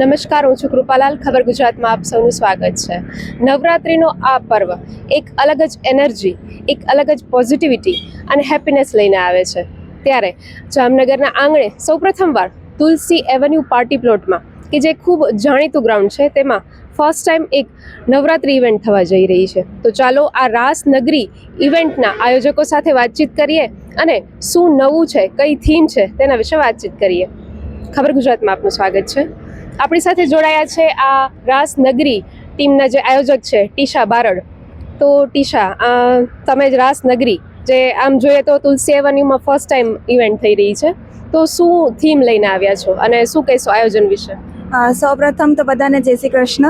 નમસ્કાર, હું છું કૃપાલાલ. ખબર ગુજરાતમાં આપ સૌનું સ્વાગત છે. નવરાત્રિનો આ પર્વ એક અલગ જ એનર્જી, એક અલગ જ પોઝિટિવિટી અને હેપીનેસ લઈને આવે છે. ત્યારે જામનગરના આંગણે સૌપ્રથમવાર તુલસી એવન્યુ પાર્ટી પ્લોટમાં, કે જે ખૂબ જાણીતું ગ્રાઉન્ડ છે, તેમાં ફર્સ્ટ ટાઈમ એક નવરાત્રિ ઇવેન્ટ થવા જઈ રહી છે. તો ચાલો આ રાસ નગરી ઇવેન્ટના આયોજકો સાથે વાતચીત કરીએ અને શું નવું છે, કઈ થીમ છે તેના વિશે વાતચીત કરીએ. ખબર ગુજરાતમાં આપનું સ્વાગત છે. આપણી સાથે જોડાયા છે આ રાસ નગરી ટીમના જે આયોજક છે, ટીશા બારડ. તો ટીશા તમે જ રાસ નગરી, જે આમ જોઈએ તો તુલસી એવન્યુમાં ફર્સ્ટ ટાઈમ ઇવેન્ટ થઈ રહી છે. તો શું થીમ લઈને આવ્યા છો અને શું કહેશો આયોજન વિશે? સૌપ્રથમ તો બધાને જય શ્રી કૃષ્ણ.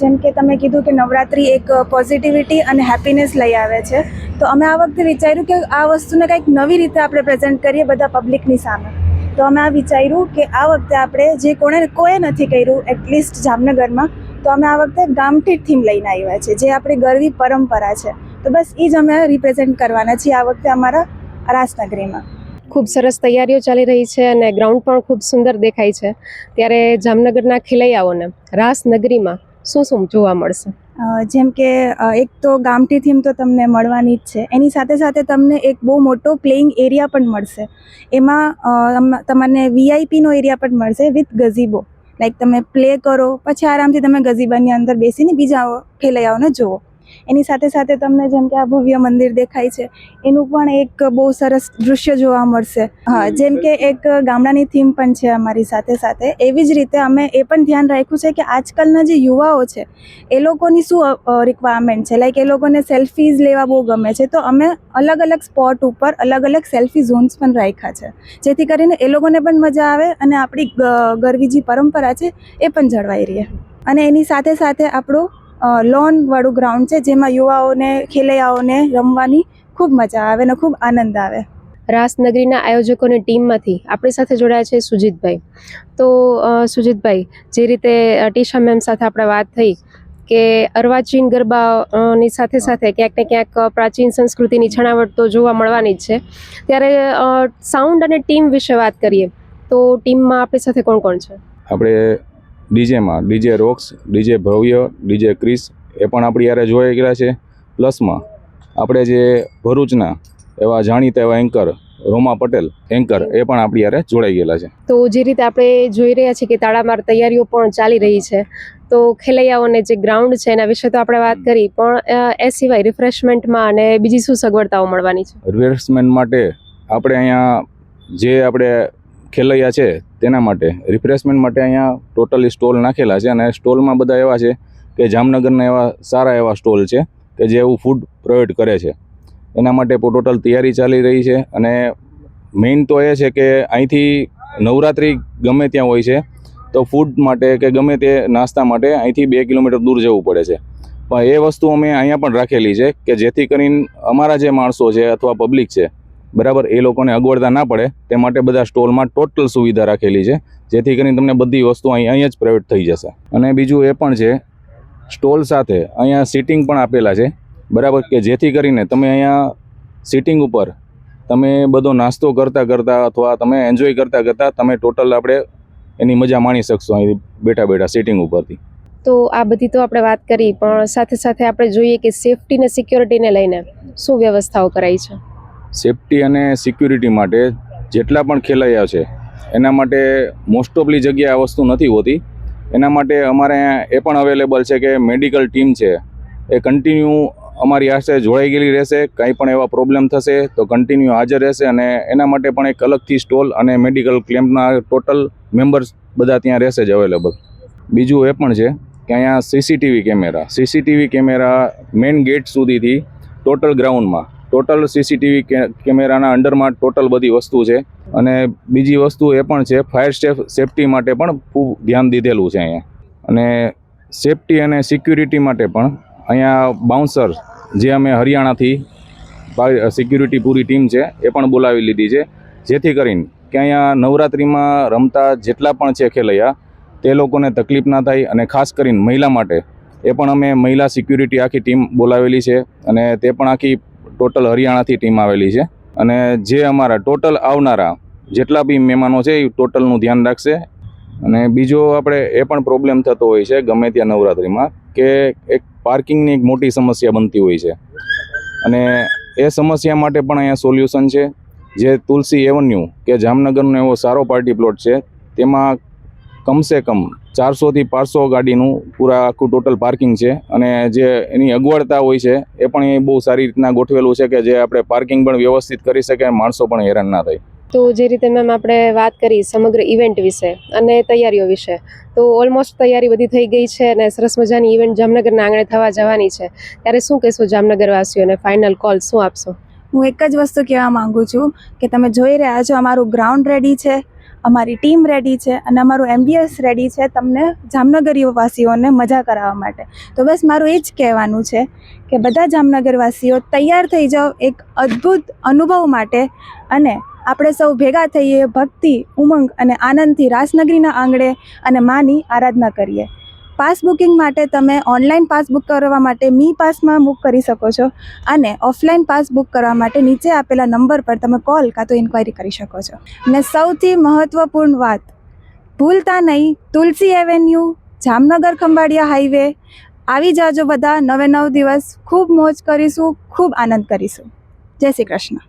જેમ કે તમે કીધું કે નવરાત્રિ એક પોઝિટિવિટી અને હેપીનેસ લઈ આવે છે. તો અમે આ વખતે વિચાર્યું કે આ વસ્તુને કંઈક નવી રીતે આપણે પ્રેઝન્ટ કરીએ બધા પબ્લિકની સામે. તો અમે આ વિચાર્યું કે આ વખતે આપણે જે કોણે કોઈએ નથી કર્યું એટલીસ્ટ જામનગરમાં, તો અમે આ વખતે ગામઠી થીમ લઈને આવ્યા છે, જે આપણી ગરવી પરંપરા છે. તો બસ એ જ અમે રિપ્રેઝેન્ટ કરવાના છીએ આ વખતે અમારા રાસનગરીમાં ખૂબ સરસ તૈયારીઓ ચાલી રહી છે અને ગ્રાઉન્ડ પણ ખૂબ સુંદર દેખાય છે. ત્યારે જામનગરના ખેલૈયાઓને રાસનગરીમાં શું શું જોવા મળશે? જેમ કે એક તો ગામઠી થીમ તો તમને મળવાની જ છે. એની સાથે સાથે તમને એક બહુ મોટો પ્લેઇંગ એરિયા પણ મળશે. એમાં તમને વીઆઈપીનો એરિયા પણ મળશે વિથ ગઝીબો લાઈક તમે પ્લે કરો, પછી આરામથી તમે ગઝીબાની અંદર બેસીને બીજા ખેલૈયાઓને જુઓ. એની સાથે સાથે તમને જેમ કે આ ભવ્ય મંદિર દેખાય છે એનું પણ એક બહુ સરસ દૃશ્ય જોવા મળશે. હા જેમ કે એક ગામડાની થીમ પણ છે અમારી સાથે સાથે. એવી જ રીતે અમે એ પણ ધ્યાન રાખ્યું છે કે આજકાલના જે યુવાઓ છે એ લોકોની શું રિક્વાયરમેન્ટ છે? લાઈક એ લોકોને સેલ્ફીઝ લેવા બહુ ગમે છે. તો અમે અલગ અલગ સ્પોટ ઉપર અલગ અલગ સેલ્ફી ઝોન્સ પણ રાખ્યા છે. જેથી કરીને એ લોકોને પણ મજા આવે અને આપણી ગરવી જે પરંપરા છે એ પણ જળવાઈ રહે. અને એની સાથે સાથે આપણું લોન વાળું ગ્રાઉન્ડ છે જેમાં યુવાઓને ખેલૈયાઓને રમવાની ખૂબ મજા આવે અને ખૂબ આનંદ આવે. રાસનગરીના આયોજકોની ટીમમાંથી આપણી સાથે જોડાયા છે સુજીતભાઈ. તો સુજીતભાઈ જે રીતે ટીશા મેમ સાથે આપણે વાત થઈ કે અર્વાચીન ગરબાની સાથે સાથે ક્યાંક ને ક્યાંક પ્રાચીન સંસ્કૃતિની છણાવટ તો જોવા મળવાની જ છે. ત્યારે સાઉન્ડ અને ટીમ વિશે વાત કરીએ તો ટીમમાં આપણી સાથે કોણ કોણ છે? આપણે ડીજેમાં DJ rocks DJ Bhavya DJ Kris એ પણ આપણી યારે જોઈ ગયેલા છે. પ્લસમાં આપણે જે ભરૂચના એવા જાણીતા એવા એન્કર રોમા પટેલ એન્કર એ પણ આપણી યારે જોડાઈ ગયેલા છે. તો જે રીતે આપણે જોઈ રહ્યા છીએ કે તાળામાર તૈયારીઓ પણ ચાલી રહી છે તો ખેલૈયાઓને જે ગ્રાઉન્ડ છે એના વિશે તો આપણે વાત કરી પણ એ સિવાય રિફ્રેશમેન્ટમાં અને બીજી શું સગવડતાઓ મળવાની છે? રિફ્રેશમેન્ટ માટે આપણે અહીંયા જે આપણે ખેલૈયા છે તેના માટે રિફ્રેશમેન્ટ માટે અહીંયા ટોટલી સ્ટોલ નાખેલા છે અને સ્ટોલમાં બધા એવા છે કે જામનગરના એવા સારા એવા સ્ટોલ છે કે જે એવું ફૂડ પ્રોવાઈડ કરે છે. એના માટે ટોટલ તૈયારી ચાલી રહી છે અને મેઇન તો એ છે કે અહીંથી નવરાત્રિ ગમે ત્યાં હોય છે, તો ફૂડ માટે કે ગમે તે નાસ્તા માટે અહીંથી બે કિલોમીટર દૂર જવું પડે છે. પણ એ વસ્તુ અમે અહીંયા પણ રાખેલી છે કે જેથી કરીને અમારા જે માણસો છે અથવા પબ્લિક છે બરાબર, એ લોકોને અગવડતા ના પડે. તે માટે બધા સ્ટોલમાં ટોટલ સુવિધા રાખેલી છે. જેથી કરીને તમને બધી વસ્તુ અહીં અહીંયા જ પ્રાઇવેટ થઈ જશે. અને બીજું એ પણ છે, સ્ટોલ સાથે અહીંયા સિટિંગ પણ આપેલા છે. બરાબર, કે જેથી કરીને તમે અહીંયા સિટિંગ ઉપર તમે બધો નાસ્તો કરતાં કરતાં અથવા તમે એન્જોય કરતાં કરતાં તમે ટોટલ આપણે એની મજા માણી શકશો અહીં બેઠા બેઠા સિટિંગ ઉપરથી. તો આ બધી તો આપણે વાત કરી, પણ સાથે સાથે આપણે જોઈએ કે સેફટી ને સિક્યોરિટીને લઈને શું વ્યવસ્થાઓ કરાઈ છે? સેફટી અને સિક્યુરિટી માટે જેટલા પણ ખેલૈયા છે, એના માટે મોસ્ટ ઓફલી જગ્યાએ આ વસ્તુ નથી હોતી. એના માટે અમારે એ પણ અવેલેબલ છે કે મેડિકલ ટીમ છે, એ કન્ટિન્યુ અમારી આશે જોડાઈ ગયેલી રહેશે, કાંઈ પણ એવા પ્રોબ્લેમ થશે તો કન્ટિન્યુ હાજર રહેશે અને એના માટે પણ એક અલગથી સ્ટોલ અને મેડિકલ ક્લેમ્પના ટોટલ મેમ્બર્સ બધા ત્યાં રહેશે જ અવેલેબલ બીજું એ પણ છે કે અહીંયા CCTV camera CCTV camera main gate સુધીથી total ગ્રાઉન્ડમાં ટોટલ સીસીટીવી કેમેરાના અંડરમાં ટોટલ બધી વસ્તુ છે. અને બીજી વસ્તુ એ પણ છે, ફાયર સ્ટેફ સેફટી માટે પણ ખૂબ ધ્યાન દીધેલું છે અહીંયા. અને સેફટી અને સિક્યુરિટી માટે પણ અહીંયા બાઉન્સર જે અમે હરિયાણાથી સિક્યુરિટી પૂરી ટીમ છે, એ પણ બોલાવી લીધી છે. જેથી કરીને કે અહીંયા નવરાત્રિમાં રમતા જેટલા પણ છે ખેલૈયા, તે લોકોને તકલીફ ના થાય અને ખાસ કરીને મહિલા માટે, એ પણ અમે મહિલા સિક્યુરિટી આખી ટીમ બોલાવેલી છે. અને તે પણ આખી ટોટલ હરિયાણાથી ટીમ આવેલી છે. અને જે અમારા ટોટલ આવનારા જેટલા બી મહેમાનો છે, એ ટોટલનું ધ્યાન રાખશે. અને બીજો આપણે એ પણ પ્રોબ્લેમ થતો હોય છે, ગમે ત્યાં નવરાત્રિમાં, કે એક પાર્કિંગની એક મોટી સમસ્યા બનતી હોય છે. અને એ સમસ્યા માટે પણ અહીંયા સોલ્યુશન છે. જે તુલસી એવન્યુ કે જામનગરનો એવો સારો પાર્ટી પ્લોટ છે, તેમાં કમસે કમ ચારસોથી પાંચસો ગાડીનું પૂરા આખું ટોટલ પાર્કિંગ છે. અને જે એની અગવડતા હોય છે એ પણ એ બહુ સારી રીતના ગોઠવેલું છે કે જે આપણે પાર્કિંગ પણ વ્યવસ્થિત કરી શકે માણસો પણ હેરાન ના થાય. તો જે રીતે મેમ આપણે વાત કરી સમગ્ર ઇવેન્ટ વિશે અને તૈયારીઓ વિશે તો ઓલમોસ્ટ તૈયારી બધી થઈ ગઈ છે અને સરસ મજાની ઇવેન્ટ જામનગરના આંગણે થવા જવાની છે. ત્યારે શું કહેશો જામનગરવાસીઓને? ફાઇનલ કોલ શું આપશો? હું એક જ વસ્તુ કહેવા માંગુ છું કે તમે જોઈ રહ્યા છો અમારું ગ્રાઉન્ડ રેડી છે. અમારી ટીમ રેડી છે અને અમારું એમ્બિયન્સ રેડી છે તમને જામનગરીઓવાસીઓને મજા કરાવવા માટે. તો બસ મારું એ જ કહેવાનું છે કે બધા જામનગરવાસીઓ તૈયાર થઈ જાઓ એક અદ્ભુત અનુભવ માટે અને આપણે સૌ ભેગા થઈએ ભક્તિ, ઉમંગ અને આનંદથી રાસનગરીના આંગણે અને માની આરાધના કરીએ. પાસ બુકિંગ માટે તમે ઓનલાઈન પાસ બુક કરવા માટે મી પાસમાં બુક કરી શકો છો અને ઓફલાઈન પાસ બુક કરવા માટે નીચે આપેલા નંબર પર તમે કોલ કાં તો ઇન્ક્વાયરી કરી શકો છો. અને સૌથી મહત્ત્વપૂર્ણ વાત, ભૂલતા નહીં, તુલસી એવેન્યુ, જામનગર ખંભાળિયા હાઈવે, આવી જાજો બધા નવે નવ દિવસ ખૂબ મોજ કરીશું, ખૂબ આનંદ કરીશું. જય શ્રી કૃષ્ણ.